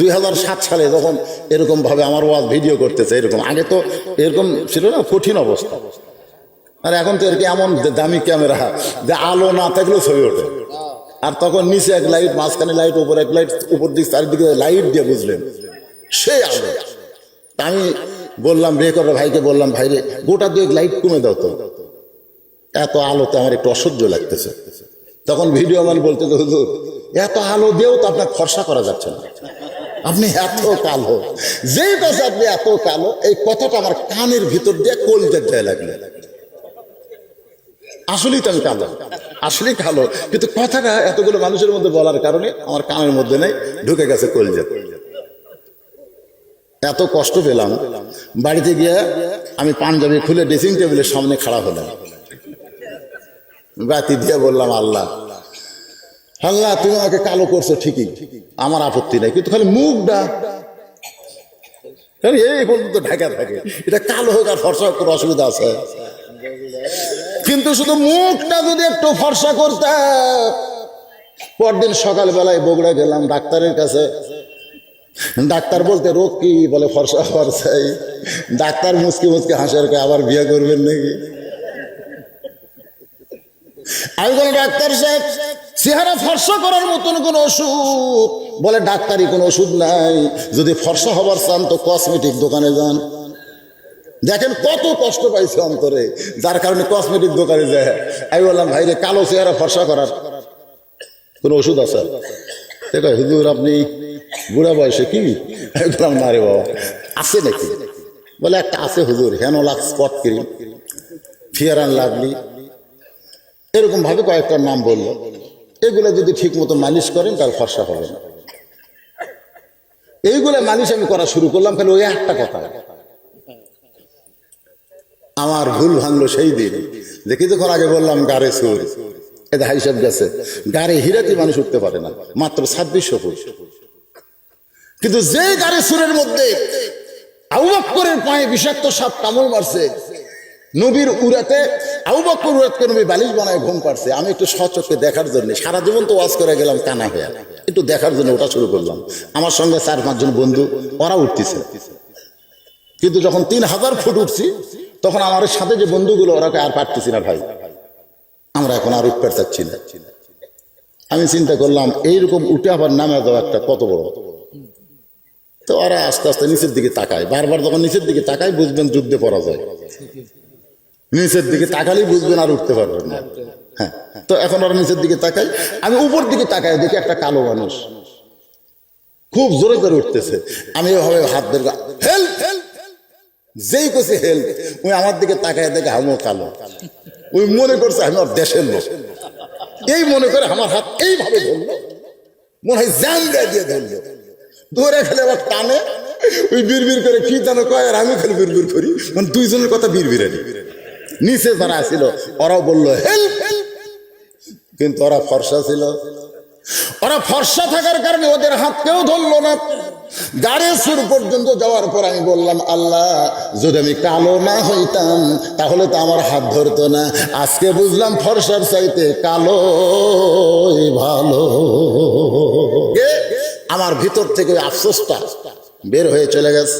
দুই হাজার সাত সালে যখন এরকম ভাবে আমার ওয়াজ ভিডিও করতেছে, এরকম। আগে তো এরকম ছিল না, কঠিন অবস্থা। আর এখন তো এরকম এমন দামি ক্যামেরা, যে আলো না থাকলেও ছবি ওঠে। আর তখন নিচে এক লাইট মাঝখানে লাইট উপর এক লাইট উপর দিক, চারিদিকে লাইট দিয়ে বুঝলেন। সেই আলো। তা আমি বললাম বিয়ে করে ভাইকে বললাম ভাই রে গোটা দুয়েক লাইট কমে দাও তো। এত আলোতে আমার একটু অসহ্য লাগতেছে। তখন ভিডিও ম্যান বলতে তো এত আলো দিয়েও তো আপনার ফর্সা করা যাচ্ছে না। আপনি এত কালো। যেই কথা আপনি এত কালো, এই কথাটা আমার কানের ভিতর দিয়ে কলজার যায় লাগলে। আসলেই তো আমি কালো, আসলেই কালো। কিন্তু কথাটা এতগুলো মানুষের মধ্যে বলার কারণে আমার কানের মধ্যে নেই, ঢুকে গেছে কলজা এত কষ্ট পেলাম, বাড়িতে গিয়ে আমি পাঞ্জাবি খুলে ড্রেসিং টেবিলের সামনে খাড়া হলাম। বাতি দিয়ে বললাম, আল্লাহ আল্লাহ তুমি আমাকে কালো করছ, ঠিকই। আমার আপত্তি নাই, কিন্তু খালি মুখটা। এই পর্যন্ত ঢাকা থাকে। এটা কালো হোক আর ফর্সা কোনো অসুবিধা আছে। কিন্তু শুধু মুখটা যদি একটু ফর্সা করতে, পরদিন সকালবেলায় বগুড়া গেলাম ডাক্তারের কাছে। ডাক্তার বলতে রোগ কি বলে, ফর্সা ফর্সাই। ডাক্তার মুসকে মুসকে হাসার আবার বিয়ে করবেন নাকি? আমি বলে ডাক্তার সাহেব, চেহারা ফর্সা করার মতন কোন ওষুধ। বলে, ডাক্তারি কোনো ওষুধ নাই। যদি ফর্সা হবার চান তো কসমেটিক দোকানে যান। দেখেন, কত কষ্ট পাইছে অন্তরে। যার কারণে কসমেটিক দোকানে যায়। আমি বললাম, ভাই রে, কালো চেহারা ফর্সা করার কোনো ওষুধ আছে? দেখো হুজুর, আপনি বুড়া বয়সে কি? আমি বললাম, না রে বাবা, আছে নাকি? বলে, একটা আছে হুজুর হেনোলাক spot cream fair and lovely. এরকম ভাবে কয়েকটার নাম বলল। এগুলো যদি ঠিক মতো মালিশ করেন, তাহলে ফর্সা হবে না। এইগুলো মালিশ আমি করা শুরু করলাম খালি ওই একটা কথা। আমার ভুল ভাঙলো সেই দিন। দেখি তখন আগে বললাম, গাড়ে সুর। এটা হিসাব গেছে, গাড়ে হিরাতি মানুষ উঠতে পারে না, মাত্র ছাব্বিশশো ফুট। কিন্তু যে গাড়ে সুরের মধ্যে আউবাক্করের পায়ে বিষাক্ত সাপ কামড় মারছে নবীর উড়াতে আউবাক্কর উড়াতকে নবী বালিশ বানায় ঘুম পারছে আমি একটু সচক্ষে দেখার জন্য সারা জীবন তো ওয়াজ করে গেলাম কানা হয়ে। একটু দেখার জন্য ওটা শুরু করলাম। আমার সঙ্গে চার পাঁচজন বন্ধু, ওরা উঠতেছে। কিন্তু যখন তিন হাজার ফুট উঠছি, তখন আমার সাথে যে বন্ধুগুলো ওরা আর পারতেছি না ভাই। আমরা এখন আর উঠতে চাচ্ছি না। আমি চিন্তা করলাম, এইরকম উঠে আবার নামে যাওয়া একটা, কত বড়। তো ওরা আস্তে আস্তে নিচের দিকে তাকায়। বারবার যখন নিচের দিকে তাকায়, বুঝবেন যুদ্ধে পরাজয়। নিচের দিকে তাকালেই বুঝবেন আর উঠতে পারবেন না। হ্যাঁ তো এখন ওরা নিচের দিকে তাকায়। আমি উপর দিকে তাকাই দেখি একটা কালো মানুষ। খুব জোরে করে উঠতেছে। আমি এভাবে হাত ধরে যেই করছে হেল্প ওই আমার দিকে তাকায় দেখে আমিও কালো। ওই মনে করছে আমি ওর দেশের লোক। এই মনে করে আমার হাত এইভাবে ধরলো। মনে হয় জ্যাম দিয়ে ধরলো। ধরে খেলে আবার টানে। ওই বিড়বিড় করে, কি যেন কয় আর আমি খালি বিড়বিড় করি? মানে দুইজনের কথা বিড়বিড়ানি নিচে যারা ছিল, ওরাও বলল হেল্প কিন্তু ওরা ফর্সা ছিল। ওরা ফর্সা থাকার কারণে ওদের হাত কেউ ধরলো না। গাড়ির সুর পর্যন্ত যাওয়ার পর আমি বললাম, আল্লাহ, যদি আমি কালো না হইতাম, তাহলে তো আমার হাত ধরতো না। আজকে বুঝলাম ফর্সার চাইতে কালো ভালো। আমার ভিতর থেকে আফসোসটা বের হয়ে চলে গেছে।